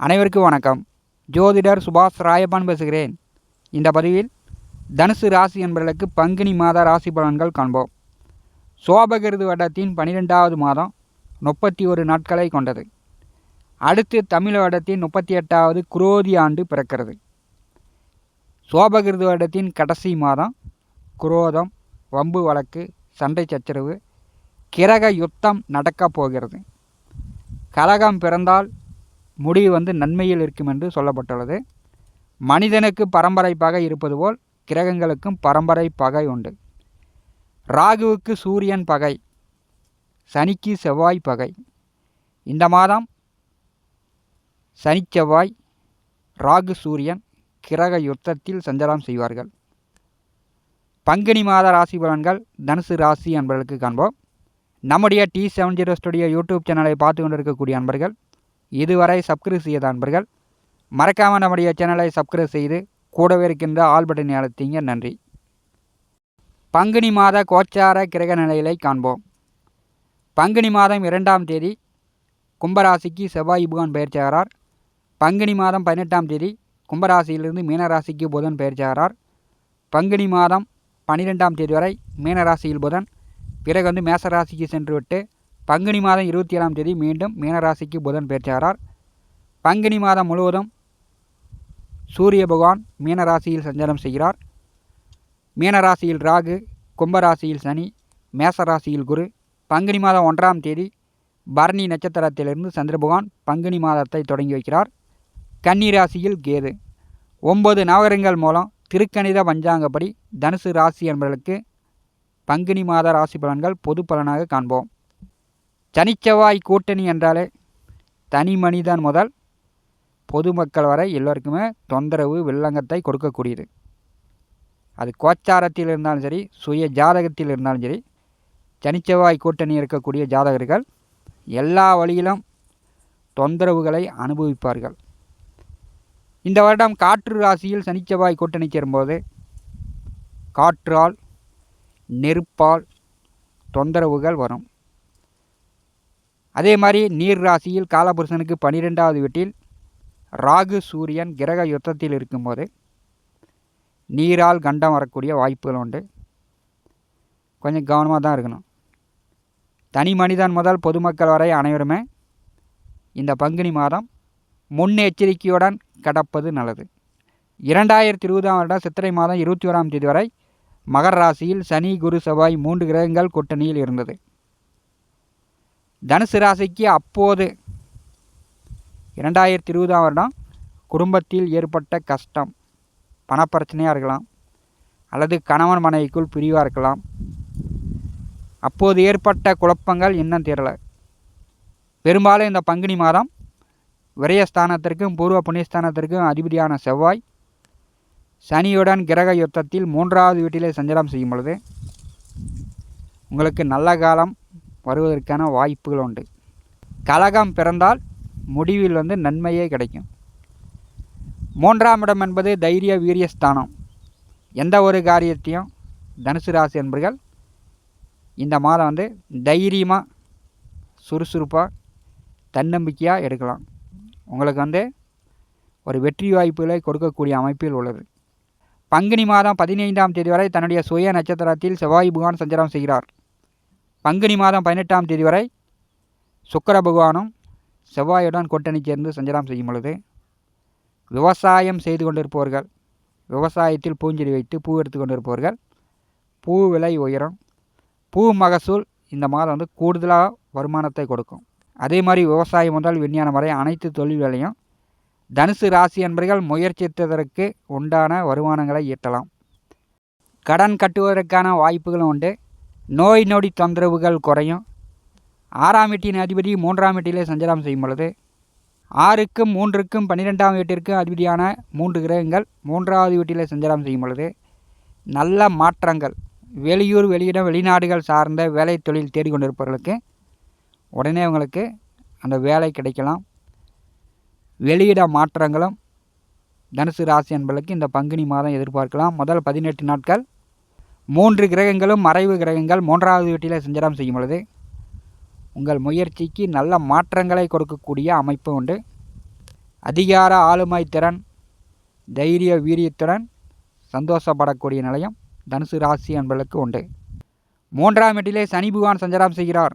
அனைவருக்கும் வணக்கம். ஜோதிடர் சுபாஷ் ராயப்பான் பேசுகிறேன். இந்த பதிவில் தனுசு ராசி என்பவர்களுக்கு பங்குனி மாத ராசி பலன்கள் காண்போம். சோபகிருது வட்டத்தின் பனிரெண்டாவது மாதம் முப்பத்தி ஒரு நாட்களை கொண்டது. அடுத்து தமிழ் வட்டத்தின் முப்பத்தி எட்டாவது குரோதி ஆண்டு பிறக்கிறது. சோபகிருது வருடத்தின் கடைசி மாதம் குரோதம் வம்பு வழக்கு சண்டை சச்சரவு கிரக யுத்தம் நடக்கப் போகிறது. கலகம் பிறந்தால் முடிவு வந்து நன்மையில் இருக்கும் என்று சொல்லப்பட்டுள்ளது. மனிதனுக்கு பரம்பரை பகை இருப்பது போல் கிரகங்களுக்கும் பரம்பரை பகை உண்டு. ராகுவுக்கு சூரியன் பகை சனிக்கு செவ்வாய் பகை. இந்த மாதம் சனி செவ்வாய் ராகு சூரியன் கிரக யுத்தத்தில் சஞ்சாரம் செய்வார்கள். பங்குனி மாத ராசி பலன்கள் தனுசு ராசி என்பதற்கு காண்போம். நம்முடைய T seven zero studio YouTube சேனலை பார்த்து கொண்டிருக்கக்கூடிய அன்பர்கள் இதுவரை சப்ஸ்கிரைப் செய்யாத அன்பர்கள் மறக்காமல் நம்முடைய சேனலை சப்ஸ்கிரைப் செய்து கூடவே இருக்கின்ற ஆல் பட்டனை அழுத்திங்க. நன்றி. பங்குனி மாத கோச்சார கிரக நிலைகளை காண்போம். பங்குனி மாதம் இரண்டாம் தேதி கும்பராசிக்கு செவ்வாய் புகான் பயிற்சியாகிறார் பங்குனி மாதம் பதினெட்டாம் தேதி கும்பராசியிலிருந்து மீனராசிக்கு புதன் பயிற்சியாகிறார் பங்குனி மாதம் பன்னிரெண்டாம் தேதி வரை மீனராசியில் புதன் பிறகு வந்து மேசராசிக்கு சென்றுவிட்டு பங்குனி மாதம் இருபத்தி ஏழாம் தேதி மீண்டும் மீனராசிக்கு புதன் பெயர்ச்சாகிறார். பங்குனி மாதம் முழுவதும் சூரிய பகவான் மீனராசியில் சஞ்சாரம் செய்கிறார். மீனராசியில் ராகு கும்பராசியில் சனி மேசராசியில் குரு. பங்குனி மாதம் ஒன்றாம் தேதி பரணி நட்சத்திரத்திலிருந்து சந்திர பகவான் பங்குனி மாதத்தை தொடங்கி வைக்கிறார். கன்னி ராசியில் கேது. ஒன்பது நவகரங்கள் மூலம் திருக்கணித பஞ்சாங்கப்படி தனுசு ராசி என்பவர்களுக்கு பங்குனி மாத ராசி பலன்கள் பொது பலனாக காண்போம். சனிச்செவ்வாய் கூட்டணி என்றாலே தனி மனிதன் முதல் பொதுமக்கள் வரை எல்லோருக்குமே தொந்தரவு வில்லங்கத்தை கொடுக்கக்கூடியது. அது கோச்சாரத்தில் இருந்தாலும் சரி சுய ஜாதகத்தில் இருந்தாலும் சரி சனிச்செவ்வாய் கூட்டணி இருக்கக்கூடிய ஜாதகர்கள் எல்லா வழியிலும் தொந்தரவுகளை அனுபவிப்பார்கள். இந்த வருடம் காற்று ராசியில் சனிச்செவ்வாய் கூட்டணி சேரும்போது காற்றால் நெருப்பால் தொந்தரவுகள் வரும். அதே மாதிரி நீர் ராசியில் காலபுருஷனுக்கு பனிரெண்டாவது வீட்டில் ராகு சூரியன் கிரக யுத்தத்தில் இருக்கும்போது நீரால் கண்டம் வரக்கூடிய வாய்ப்புகள் உண்டு. கொஞ்சம் கவனமாக தான் இருக்கணும். தனி மனிதன் முதல் பொதுமக்கள் வரை அனைவருமே இந்த பங்குனி மாதம் முன்னெச்சரிக்கையுடன் கடப்பது நல்லது. இரண்டாயிரத்தி இருபதாம் வருடம் சித்திரை மாதம் இருபத்தி ஓராம் தேதி வரை மகர ராசியில் சனி குரு செவ்வாய் மூன்று கிரகங்கள் கூட்டணியில் இருந்தது. தனுசு ராசிக்கு அப்போது இரண்டாயிரத்தி இருபதாம் வருடம் குடும்பத்தில் ஏற்பட்ட கஷ்டம் பணப்பிரச்சனையாக இருக்கலாம் அல்லது கணவன் மனைவிக்குள் பிரிவாக இருக்கலாம். அப்போது ஏற்பட்ட குழப்பங்கள் இன்னும் தெரியல பெரும்பாலும் இந்த பங்குனி மாதம் விரயஸ்தானத்திற்கும் பூர்வ புண்ணியஸ்தானத்திற்கும் அதிபதியான செவ்வாய் சனியுடன் கிரக யுத்தத்தில் மூன்றாவது வீட்டிலே சஞ்சாரம் செய்யும் பொழுது உங்களுக்கு நல்ல காலம் வருவதற்கான வாய்ப்புகள் உண்டு. கலகம் பிறந்தால் முடிவில் வந்து நன்மையே கிடைக்கும். மூன்றாம் இடம் என்பது தைரிய வீரியஸ்தானம் எந்த ஒரு காரியத்தையும் தனுசு ராசி என்பர்கள் இந்த மாதம் வந்து தைரியமாக சுறுசுறுப்பாக தன்னம்பிக்கையாக எடுக்கலாம். உங்களுக்கு வந்து ஒரு வெற்றி வாய்ப்புகளை கொடுக்கக்கூடிய அமைப்பில் உள்ளது. பங்குனி மாதம் பதினைந்தாம் தேதி வரை தன்னுடைய சுய நட்சத்திரத்தில் செவ்வாய் புகான் சஞ்சாரம் செய்கிறார். பங்குனி மாதம் பதினெட்டாம் தேதி வரை சுக்கர பகவானும் செவ்வாயுடன் கூட்டணி சேர்ந்து சஞ்சலம் செய்யும் பொழுது விவசாயம் செய்து கொண்டிருப்பவர்கள் விவசாயத்தில் பூஞ்செடி வைத்து பூ எடுத்து கொண்டிருப்பவர்கள் பூ விலை உயரும். பூ மகசூல் இந்த மாதம் வந்து கூடுதலாக வருமானத்தை கொடுக்கும். அதே மாதிரி விவசாயம் முதல் விஞ்ஞானம் வரை அனைத்து தொழில் வேலையும் தனுசு ராசி என்பர்கள் முயற்சித்ததற்கு உண்டான வருமானங்களை ஈட்டலாம். கடன் கட்டுவதற்கான வாய்ப்புகளும் உண்டு. நோய் நொடி தொந்தரவுகள் குறையும். ஆறாம் வீட்டின் அதிபதி மூன்றாம் வீட்டிலே சஞ்சாரம் செய்யும் பொழுது ஆறுக்கும் மூன்றுக்கும் பன்னிரெண்டாம் வீட்டிற்கும் அதிபதியான மூன்று கிரகங்கள் மூன்றாவது வீட்டிலே சஞ்சாரம் செய்யும் பொழுது நல்ல மாற்றங்கள் வெளியூர் வெளியிடம் வெளிநாடுகள் சார்ந்த வேலை தொழில் தேடிக்கொண்டிருப்பவர்களுக்கு உடனே அவங்களுக்கு அந்த வேலை கிடைக்கலாம். வெளியிட மாற்றங்களும் தனுசு ராசி என்பதற்கு இந்த பங்குனி மாதம் எதிர்பார்க்கலாம். முதல் பதினெட்டு நாட்கள் மூன்று கிரகங்களும் மறைவு கிரகங்கள் மூன்றாவது வீட்டில் சஞ்சாரம் செய்யும் பொழுது உங்கள் முயற்சிக்கு நல்ல மாற்றங்களை கொடுக்கக்கூடிய அமைப்பு உண்டு. அதிகார ஆளுமை திறன் தைரிய வீரியத்துடன் சந்தோஷப்படக்கூடிய நிலையம் தனுசு ராசி என்பதற்கு உண்டு. மூன்றாம் வீட்டிலே சனி பகவான் சஞ்சாரம் செய்கிறார்.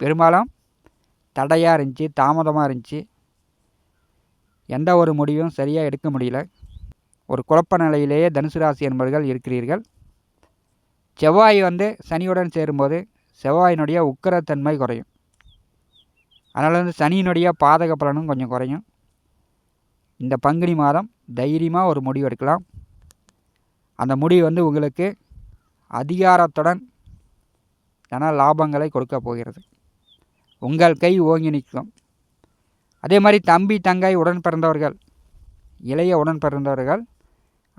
பெரும்பாலும் தடையாக இருந்துச்சு தாமதமாக இருந்துச்சு. எந்த ஒரு முடிவும் சரியாக எடுக்க முடியல. ஒரு குழப்ப நிலையிலேயே தனுசு ராசி என்பவர்கள் இருக்கிறீர்கள். செவ்வாய் வந்து சனியுடன் சேரும்போது செவ்வாயினுடைய உக்கரத்தன்மை குறையும். அதனால் வந்து சனியினுடைய பாதக பலனும் கொஞ்சம் குறையும். இந்த பங்குனி மாதம் தைரியமாக ஒரு முடிவு எடுக்கலாம். அந்த முடிவு வந்து உங்களுக்கு அதிகாரத்துடன் தன லாபங்களை கொடுக்க போகிறது. உங்கள் கை ஓங்கி நிற்கும். அதே மாதிரி தம்பி தங்கை உடன் பிறந்தவர்கள் இளைய உடன் பிறந்தவர்கள்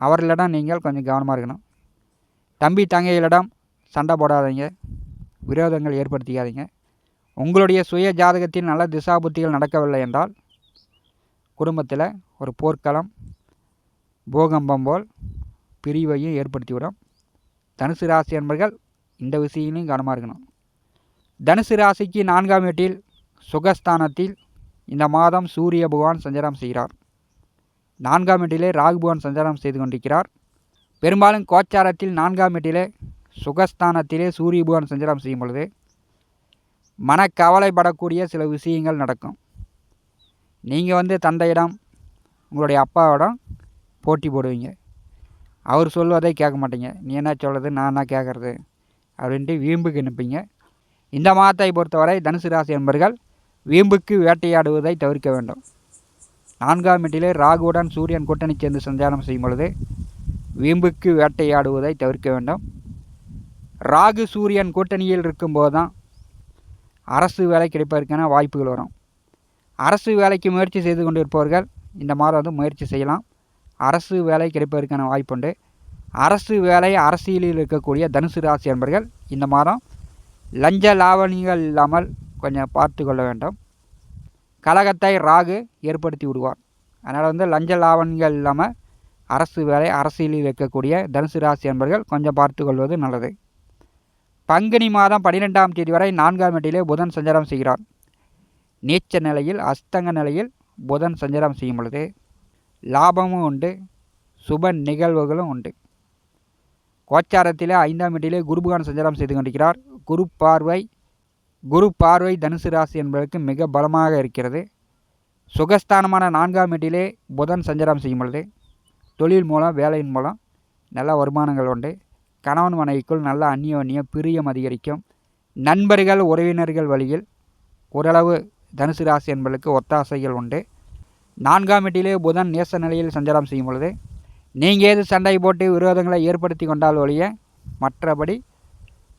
அவர்களிடம் நீங்கள் கொஞ்சம் கவனமாக இருக்கணும். தம்பி தங்கைகளிடம் சண்டை போடாதீங்க. விரோதங்கள் ஏற்படுத்திக்காதீங்க. உங்களுடைய சுய ஜாதகத்தில் நல்ல திசாபுத்திகள் நடக்கவில்லை என்றால் குடும்பத்தில் ஒரு போர்க்களம் பூகம்பம் போல் பிரிவையும் ஏற்படுத்திவிடும். தனுசு ராசி என்பர்கள் இந்த விஷயங்களையும் கவனமாக இருக்கணும். தனுசு ராசிக்கு நான்காம் வீட்டில் சுகஸ்தானத்தில் இந்த மாதம் சூரிய பகவான் சஞ்சாரம் செய்கிறார். நான்காம் வீட்டிலே ராகுபவன் சஞ்சாரம் செய்து கொண்டிருக்கிறார். பெரும்பாலும் கோச்சாரத்தில் நான்காம் வீட்டிலே சுகஸ்தானத்திலே சூரிய பகவான் சஞ்சாரம் செய்யும் பொழுது மனக்கவலைப்படக்கூடிய சில விஷயங்கள் நடக்கும். நீங்கள் வந்து தந்தையிடம் உங்களுடைய அப்பாவிடம் போட்டி போடுவீங்க. அவர் சொல்வதை கேட்க மாட்டீங்க. நீ என்ன சொல்கிறது நான் என்ன கேட்குறது அப்படின்ட்டு வீம்புக்கு நிற்பீங்க. இந்த மாதத்தை பொறுத்தவரை தனுசு ராசி என்பர்கள் வீம்புக்கு வேட்டையாடுவதை தவிர்க்க வேண்டும். நான்காம் வீட்டிலே ராகுவுடன் சூரியன் கூட்டணி சேர்ந்து சஞ்சாரம் செய்யும் பொழுது வீம்புக்கு வேட்டையாடுவதை தவிர்க்க வேண்டும். ராகு சூரியன் கூட்டணியில் இருக்கும்போது தான் அரசு வேலை கிடைப்பதற்கான வாய்ப்புகள் வரும். அரசு வேலைக்கு முயற்சி செய்து கொண்டிருப்பவர்கள் இந்த மாதம் வந்து முயற்சி செய்யலாம். அரசு வேலை கிடைப்பதற்கான வாய்ப்புண்டு. அரசு வேலை அரசியலில் இருக்கக்கூடிய தனுசு ராசி என்பர்கள் இந்த மாதம் லஞ்ச லாவணிகள் இல்லாமல் கொஞ்சம் பார்த்து கொள்ள வேண்டும். கழகத்தை ராகு ஏற்படுத்தி விடுவார். அதனால் வந்து லஞ்ச லாவண்கள் இல்லாமல் அரசு வேலை அரசியலில் இருக்கக்கூடிய தனுசு ராசி என்பர்கள் கொஞ்சம் பார்த்து கொள்வது நல்லது. பங்குனி மாதம் பன்னிரெண்டாம் தேதி வரை நான்காம் வீட்டிலே புதன் சஞ்சாரம் செய்கிறார். நீச்ச நிலையில் அஸ்தங்க நிலையில் புதன் சஞ்சாரம் செய்யும் பொழுது லாபமும் உண்டு சுப நிகழ்வுகளும் உண்டு. கோச்சாரத்திலே ஐந்தாம் வீட்டிலே குருபகான் சஞ்சாரம் செய்து கொண்டிருக்கிறார். குரு பார்வை குரு பார்வை தனுசு ராசி என்பதற்கு மிக பலமாக இருக்கிறது. சுகஸ்தானமான நான்காம் வீட்டிலே புதன் சஞ்சாரம் செய்யும் பொழுது தொழில் மூலம் வேலையின் மூலம் நல்ல வருமானங்கள் உண்டு. கணவன் மனைவிக்குள் நல்ல அந்நியோன்ய பிரியம் அதிகரிக்கும். நண்பர்கள் உறவினர்கள் வழியில் ஓரளவு தனுசு ராசி என்பதற்கு ஒத்தாசைகள் உண்டு. நான்காம் வீட்டிலே புதன் நேச நிலையில் சஞ்சாரம் செய்யும் பொழுது நீங்கள் ஏது சண்டை போட்டு விரோதங்களை ஏற்படுத்தி கொண்டால் ஒழிய மற்றபடி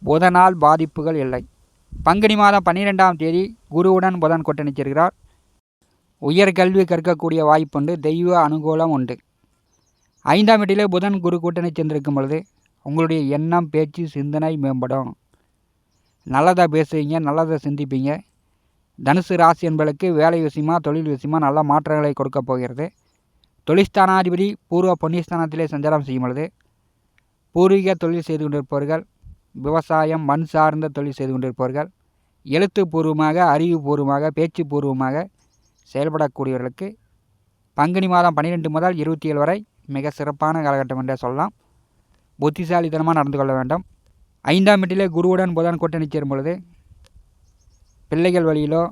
புதனால் பாதிப்புகள் இல்லை. பங்குனி மாதம் பன்னிரெண்டாம் தேதி குருவுடன் புதன் கூட்டணி உயர்கல்வி கற்கக்கூடிய வாய்ப்புண்டு தெய்வ அனுகூலம் உண்டு. ஐந்தாம் வீட்டிலே புதன் குரு கூட்டணி சேர்ந்திருக்கும் பொழுது உங்களுடைய எண்ணம் பேச்சு சிந்தனை மேம்படும். நல்லதாக பேசுவீங்க நல்லதாக சிந்திப்பீங்க. தனுசு ராசி என்பதற்கு வேலை விஷயமா தொழில் விஷயமா நல்ல மாற்றங்களை கொடுக்க போகிறது. தொழிற்ஸ்தானாதிபதி பூர்வ புண்ணியஸ்தானத்திலே சஞ்சாரம் செய்யும் பொழுது பூர்வீக தொழில் செய்து கொண்டிருப்பவர்கள் விவசாயம் மண் சார்ந்த தொழில் செய்து கொண்டிருப்பவர்கள் எழுத்துப்பூர்வமாக அறிவுபூர்வமாக பேச்சு பூர்வமாக செயல்படக்கூடியவர்களுக்கு பங்குனி மாதம் பன்னிரெண்டு முதல் இருபத்தி ஏழு வரை மிக சிறப்பான காலகட்டம் என்றே சொல்லலாம். புத்திசாலித்தனமாக நடந்து கொள்ள வேண்டும். ஐந்தாம் வீட்டிலே குருவுடன் புதன் கூட்டணி சேரும் பொழுது பிள்ளைகள் வழியிலோ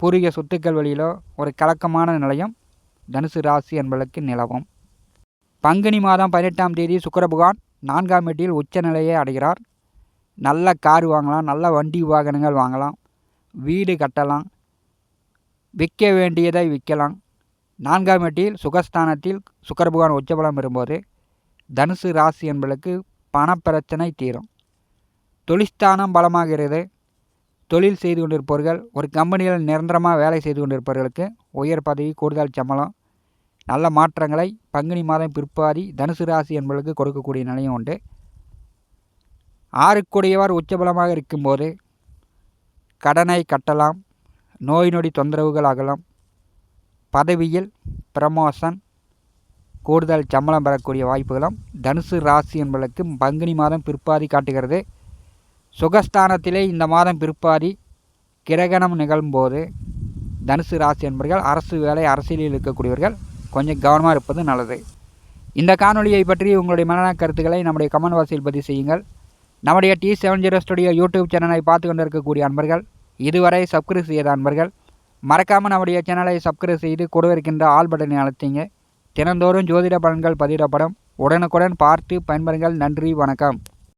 பூர்வீக சொத்துக்கள் வழியிலோ ஒரு கலக்கமான நிலையம் தனுசு ராசி என்பதற்கு நிலவும். பங்குனி மாதம் பதினெட்டாம் தேதி சுக்கர பகவான் நான்காம் வீட்டில் உச்ச நிலையை அடைகிறார். நல்ல கார் வாங்கலாம் நல்ல வண்டி வாகனங்கள் வாங்கலாம் வீடு கட்டலாம் விற்க வேண்டியதை விற்கலாம். நான்காம் வீட்டில் சுகஸ்தானத்தில் சுக்கர பகவான் உச்சபலம் வரும்போது தனுசு ராசி என்பதற்கு பணப்பிரச்சனை தீரும். தொழிற்ஸ்தானம் பலமாகிறது தொழில் செய்து கொண்டிருப்பவர்கள் ஒரு கம்பெனியில் நிரந்தரமாக வேலை செய்து கொண்டிருப்பவர்களுக்கு உயர் பதவி கூடுதல் சம்பளம் நல்ல மாற்றங்களை பங்குனி மாதம் பிற்பாதி தனுசு ராசி என்பதற்கு கொடுக்கக்கூடிய நிலையும் உண்டு. ஆறுக்குடையவர் உச்சபலமாக இருக்கும்போது கடனை கட்டலாம் நோய் நொடி தொந்தரவுகள் ஆகலாம் பதவியில் ப்ரமோஷன் கூடுதல் சம்பளம் பெறக்கூடிய வாய்ப்புகளும் தனுசு ராசி என்பதற்கு பங்குனி மாதம் பிற்பாதி காட்டுகிறது. சுகஸ்தானத்திலே இந்த மாதம் பிற்பாதி கிரகணம் நிகழும்போது தனுசு ராசி என்பவர்கள் அரசு வேலை அரசியலில் இருக்கக்கூடியவர்கள் கொஞ்சம் கவனமாக இருப்பது நல்லது. இந்த காணொலியை பற்றி உங்களுடைய மனநல கருத்துக்களை நம்முடைய கமெண்ட் வாசியில் பதிவு செய்யுங்கள். நம்முடைய T seven zero studio YouTube சேனலை பார்த்து கொண்டிருக்கக்கூடிய அன்பர்கள் இதுவரை சப்ஸ்கிரைப் செய்த அன்பர்கள் மறக்காமல் நம்முடைய சேனலை சப்ஸ்கிரைப் செய்து கொடுவிருக்கின்ற இருக்கின்ற ஆல் பட்டனை அழுத்திங்க. தினந்தோறும் ஜோதிட பலன்கள் பதிவிடப்படும். உடனுக்குடன் பார்த்து பயன்பெறுங்கள். நன்றி வணக்கம்.